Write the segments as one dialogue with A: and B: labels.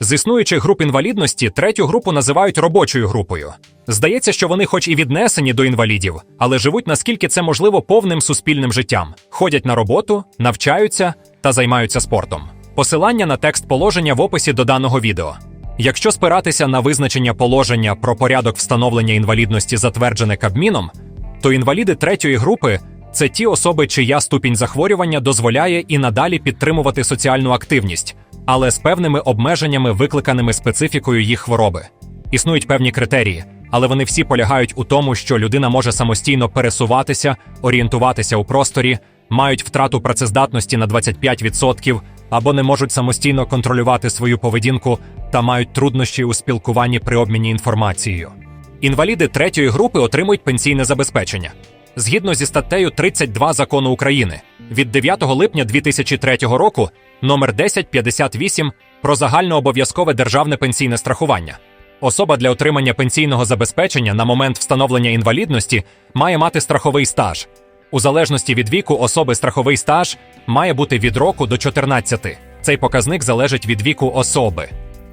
A: З існуючих груп інвалідності третю групу називають робочою групою. Здається, що вони, хоч і віднесені до інвалідів, але живуть наскільки це можливо повним суспільним життям, ходять на роботу, навчаються та займаються спортом. Посилання на текст положення в описі до даного відео. Якщо спиратися на визначення положення про порядок встановлення інвалідності, затверджене Кабміном, то інваліди третьої групи це ті особи, чия ступінь захворювання дозволяє і надалі підтримувати соціальну активність, але з певними обмеженнями, викликаними специфікою їх хвороби. Існують певні критерії, але вони всі полягають у тому, що людина може самостійно пересуватися, орієнтуватися у просторі, мають втрату працездатності на 25% або не можуть самостійно контролювати свою поведінку та мають труднощі у спілкуванні при обміні інформацією. Інваліди третьої групи отримують пенсійне забезпечення. Згідно зі статтею 32 закону України від 9 липня 2003 року номер 1058 про загальнообов'язкове державне пенсійне страхування. Особа для отримання пенсійного забезпечення на момент встановлення інвалідності має мати страховий стаж. У залежності від віку особи страховий стаж має бути від року до 14. Цей показник залежить від віку особи.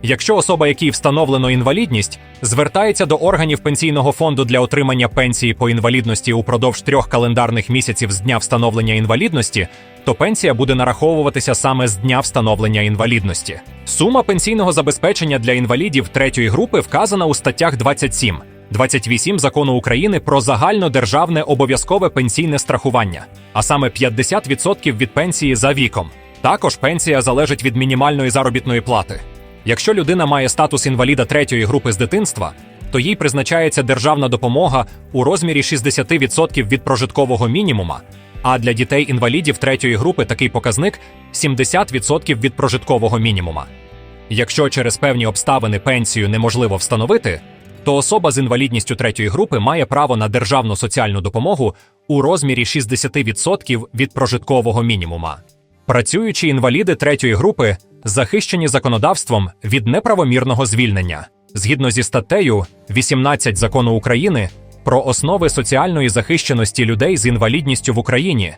A: Якщо особа, якій встановлено інвалідність, звертається до органів пенсійного фонду для отримання пенсії по інвалідності упродовж трьох календарних місяців з дня встановлення інвалідності, то пенсія буде нараховуватися саме з дня встановлення інвалідності. Сума пенсійного забезпечення для інвалідів третьої групи вказана у статтях 27. 28 закону України про загальнодержавне обов'язкове пенсійне страхування, а саме 50% від пенсії за віком. Також пенсія залежить від мінімальної заробітної плати. Якщо людина має статус інваліда третьої групи з дитинства, то їй призначається державна допомога у розмірі 60% від прожиткового мінімума, а для дітей-інвалідів третьої групи такий показник 70% від прожиткового мінімума. Якщо через певні обставини пенсію неможливо встановити, то особа з інвалідністю третьої групи має право на державну соціальну допомогу у розмірі 60% від прожиткового мінімума. Працюючі інваліди третьої групи захищені законодавством від неправомірного звільнення згідно зі статтею 18 закону України про основи соціальної захищеності людей з інвалідністю в Україні.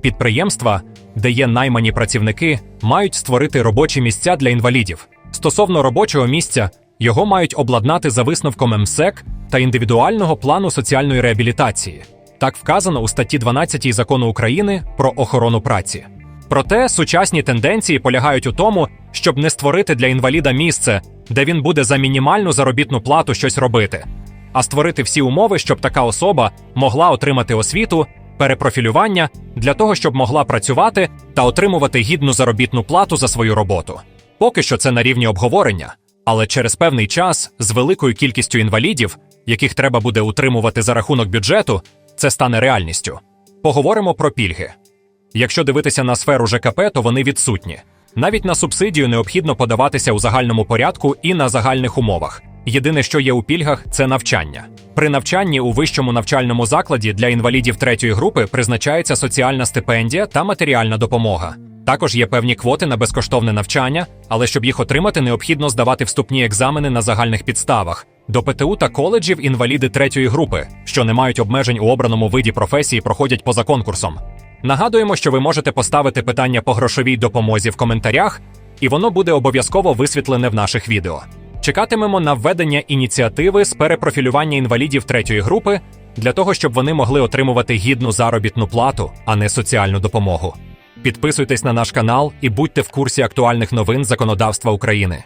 A: Підприємства, де є наймані працівники, мають створити робочі місця для інвалідів. Стосовно робочого місця, його мають обладнати за висновком МСЕК та індивідуального плану соціальної реабілітації. Так вказано у статті 12 закону України про охорону праці. Проте сучасні тенденції полягають у тому, щоб не створити для інваліда місце, де він буде за мінімальну заробітну плату щось робити, а створити всі умови, щоб така особа могла отримати освіту, перепрофілювання для того, щоб могла працювати та отримувати гідну заробітну плату за свою роботу. Поки що це на рівні обговорення, але через певний час з великою кількістю інвалідів, яких треба буде утримувати за рахунок бюджету, це стане реальністю. Поговоримо про пільги. Якщо дивитися на сферу ЖКП, то вони відсутні. Навіть на субсидію необхідно подаватися у загальному порядку і на загальних умовах. Єдине, що є у пільгах, це навчання. При навчанні у вищому навчальному закладі для інвалідів третьої групи призначається соціальна стипендія та матеріальна допомога. Також є певні квоти на безкоштовне навчання, але щоб їх отримати, необхідно здавати вступні екзамени на загальних підставах. До ПТУ та коледжів інваліди третьої групи, що не мають обмежень у обраному виді професії, проходять поза конкурсом. Нагадуємо, що ви можете поставити питання по грошовій допомозі в коментарях, і воно буде обов'язково висвітлене в наших відео. Чекатимемо на введення ініціативи з перепрофілювання інвалідів третьої групи для того, щоб вони могли отримувати гідну заробітну плату, а не соціальну допомогу. Підписуйтесь на наш канал і будьте в курсі актуальних новин законодавства України.